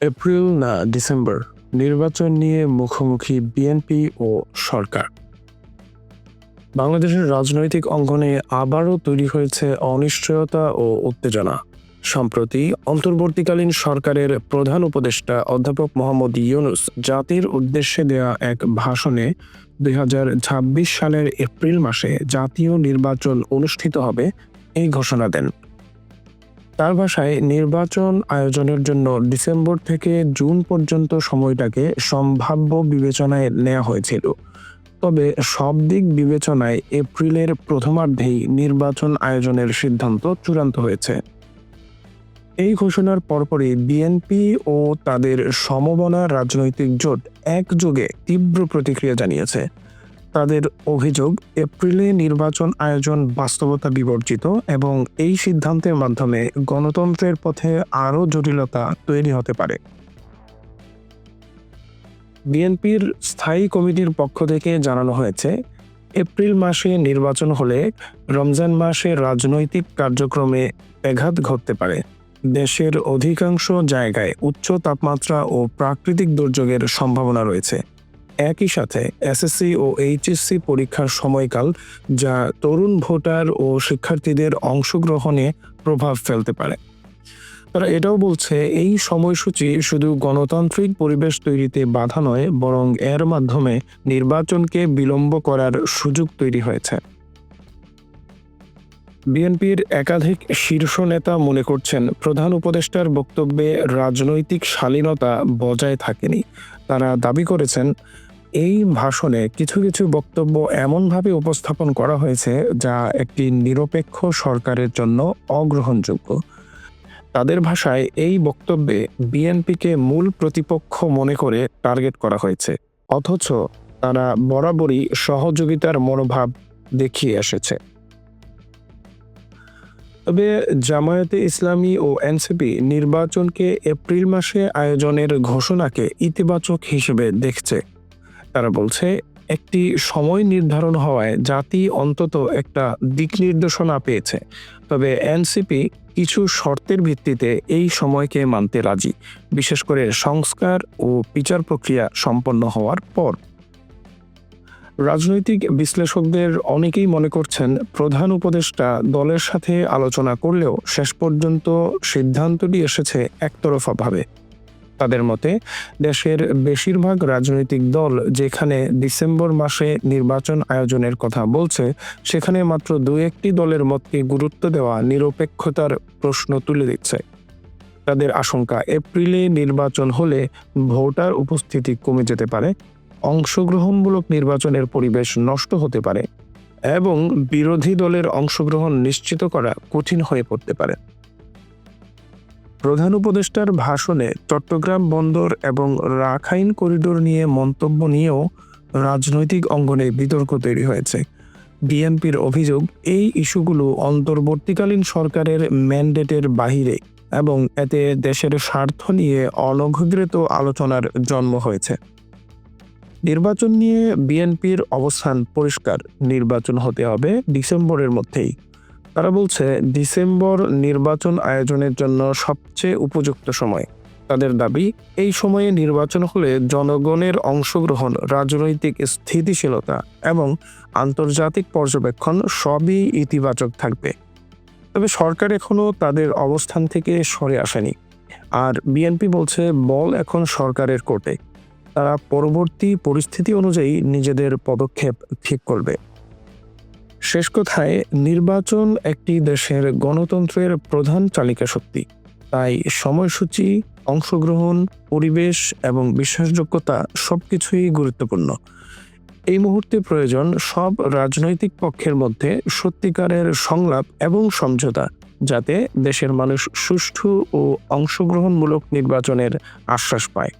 April না December নির্বাচন নিয়ে মুখোমুখি বিএনপি ও সরকার। বাংলাদেশের রাজনৈতিক অঙ্গনে আবারও তৈরি হয়েছে অনিশ্চয়তা ও উত্তেজনা। সম্প্রতি অন্তর্বর্তীকালীন সরকারের প্রধান উপদেষ্টা অধ্যাপক মোহাম্মদ ইউনুস জাতির উদ্দেশ্যে দেয়া এক ভাষণে দুই হাজার ছাব্বিশ সালের এপ্রিল মাসে জাতীয় নির্বাচন অনুষ্ঠিত হবে এই ঘোষণা দেন। তার ভাষায় নির্বাচন আয়োজনের জন্য ডিসেম্বর থেকে জুন পর্যন্ত সময়টাকে সম্ভাব্য বিবেচনায় নেওয়া হয়েছিল। তবে সব দিক বিবেচনায় এপ্রিলের প্রথমার্ধেই নির্বাচন আয়োজনের সিদ্ধান্ত চূড়ান্ত হয়েছে। এই ঘোষণার পরপরই বিএনপি ও তাদের সমবনা রাজনৈতিক জোট একযোগে তীব্র প্রতিক্রিয়া জানিয়েছে। তাদের অভিযোগ, এপ্রিলে নির্বাচন আয়োজন বাস্তবতা বিবর্জিত এবং এই সিদ্ধান্তের মাধ্যমে গণতন্ত্রের পথে আরও জটিলতা তৈরি হতে পারে। বিএনপির স্থায়ী কমিটির পক্ষ থেকে জানানো হয়েছে, এপ্রিল মাসে নির্বাচন হলে রমজান মাসে রাজনৈতিক কার্যক্রমে ব্যাঘাত ঘটতে পারে। দেশের অধিকাংশ জায়গায় উচ্চ তাপমাত্রা ও প্রাকৃতিক দুর্যোগের সম্ভাবনা রয়েছে। একই সাথে এসএসসি ও এইচএসসি পরীক্ষার সময়কাল, যা তরুণ ভোটার ও শিক্ষার্থীদের অংশগ্রহণে প্রভাব ফেলতে পারে। তারা এটাও বলছে, এই সময়সূচি শুধু গণতান্ত্রিক পরিবেশ তৈরিতে বাধা নয়, বরং এর মাধ্যমে নির্বাচনকে বিলম্ব করার সুযোগ তৈরি হয়েছে। বিএনপির একাধিক শীর্ষ নেতা মনে করছেন, প্রধান উপদেষ্টার বক্তব্যে রাজনৈতিক শালীনতা বজায় থাকেনি। তারা দাবি করেছেন এই ভাষণে কিছু কিছু বক্তব্য এমনভাবে উপস্থাপন করা হয়েছে যা একটি নিরপেক্ষ সরকারের জন্য অগ্রহণযোগ্য। তাদের ভাষায় এই বক্তব্যে বিএনপিকে মূল প্রতিপক্ষ মনে করে টার্গেট করা হয়েছে, অথচ তারা বরাবরই সহযোগিতার মনোভাব দেখিয়ে এসেছে। তবে জামায়াতে ইসলামী ও এনসিপি নির্বাচনকে এপ্রিল মাসে আয়োজনের ঘোষণাকে ইতিবাচক হিসেবে দেখছে। তারা বলছে, একটি সময় নির্ধারণ হওয়ায় জাতি অন্তত একটা দিক নির্দেশনা পেয়েছে। তবে এনসিপি কিছু শর্তের ভিত্তিতে এই সময়কে মানতে রাজি, বিশেষ করে সংস্কার ও বিচার প্রক্রিয়া সম্পন্ন হওয়ার পর। রাজনৈতিক বিশ্লেষকদের অনেকেই মনে করছেন, প্রধান উপদেষ্টা দলের সাথে আলোচনা করলেও শেষ পর্যন্ত সিদ্ধান্তটি এসেছে একতরফাভাবে। তাদের মতে, দেশের বেশিরভাগ রাজনৈতিক দল যেখানে ডিসেম্বর মাসে নির্বাচন আয়োজনের কথা বলছে, সেখানে মাত্র দু একটি দলের মতকে গুরুত্ব দেওয়া নিরপেক্ষতার প্রশ্ন তুলে দিচ্ছে। তাদের আশঙ্কা, এপ্রিলে নির্বাচন হলে ভোটার উপস্থিতি কমে যেতে পারে, অংশগ্রহণমূলক নির্বাচনের পরিবেশ নষ্ট হতে পারে এবং বিরোধী দলের অংশগ্রহণ নিশ্চিত করা কঠিন হয়ে পড়তে পারে। প্রধান উপদেষ্টার ভাষণে চট্টগ্রাম বন্দর এবং রাখাইন করিডোর নিয়ে মন্তব্য নিয়েও রাজনৈতিক অঙ্গনে বিতর্ক তৈরি হয়েছে। বিএনপির অভিযোগ, এই ইস্যুগুলো অন্তর্বর্তীকালীন সরকারের ম্যান্ডেটের বাহিরে এবং এতে দেশের স্বার্থ নিয়ে অনভিপ্রেত আলোচনার জন্ম হয়েছে। নির্বাচন নিয়ে বিএনপির অবস্থান পরিষ্কার। নির্বাচন হতে হবে ডিসেম্বরের মধ্যেই। তারা বলছে, ডিসেম্বর নির্বাচন আয়োজনের জন্য সবচেয়ে উপযুক্ত সময়। তাদের দাবি, এই সময়ে নির্বাচন হলে জনগণের অংশগ্রহণ, রাজনৈতিক স্থিতিশীলতা এবং আন্তর্জাতিক পর্যবেক্ষণ সবই ইতিবাচক থাকবে। তবে সরকার এখনও তাদের অবস্থান থেকে সরে আসেনি। আর বিএনপি বলছে, বল এখন সরকারের কোর্টে। তারা পরবর্তী পরিস্থিতি অনুযায়ী নিজেদের পদক্ষেপ ঠিক করবে। শেষ কথায়, নির্বাচন একটি দেশের গণতন্ত্রের প্রধান চালিকা শক্তি। তাই সময়সূচি, অংশগ্রহণ, পরিবেশ এবং বিশ্বাসযোগ্যতা সবকিছুই গুরুত্বপূর্ণ। এই মুহূর্তে প্রয়োজন সব রাজনৈতিক পক্ষের মধ্যে সত্যিকারের সংলাপ এবং সমঝোতা, যাতে দেশের মানুষ সুষ্ঠু ও অংশগ্রহণমূলক নির্বাচনের আশ্বাস পায়।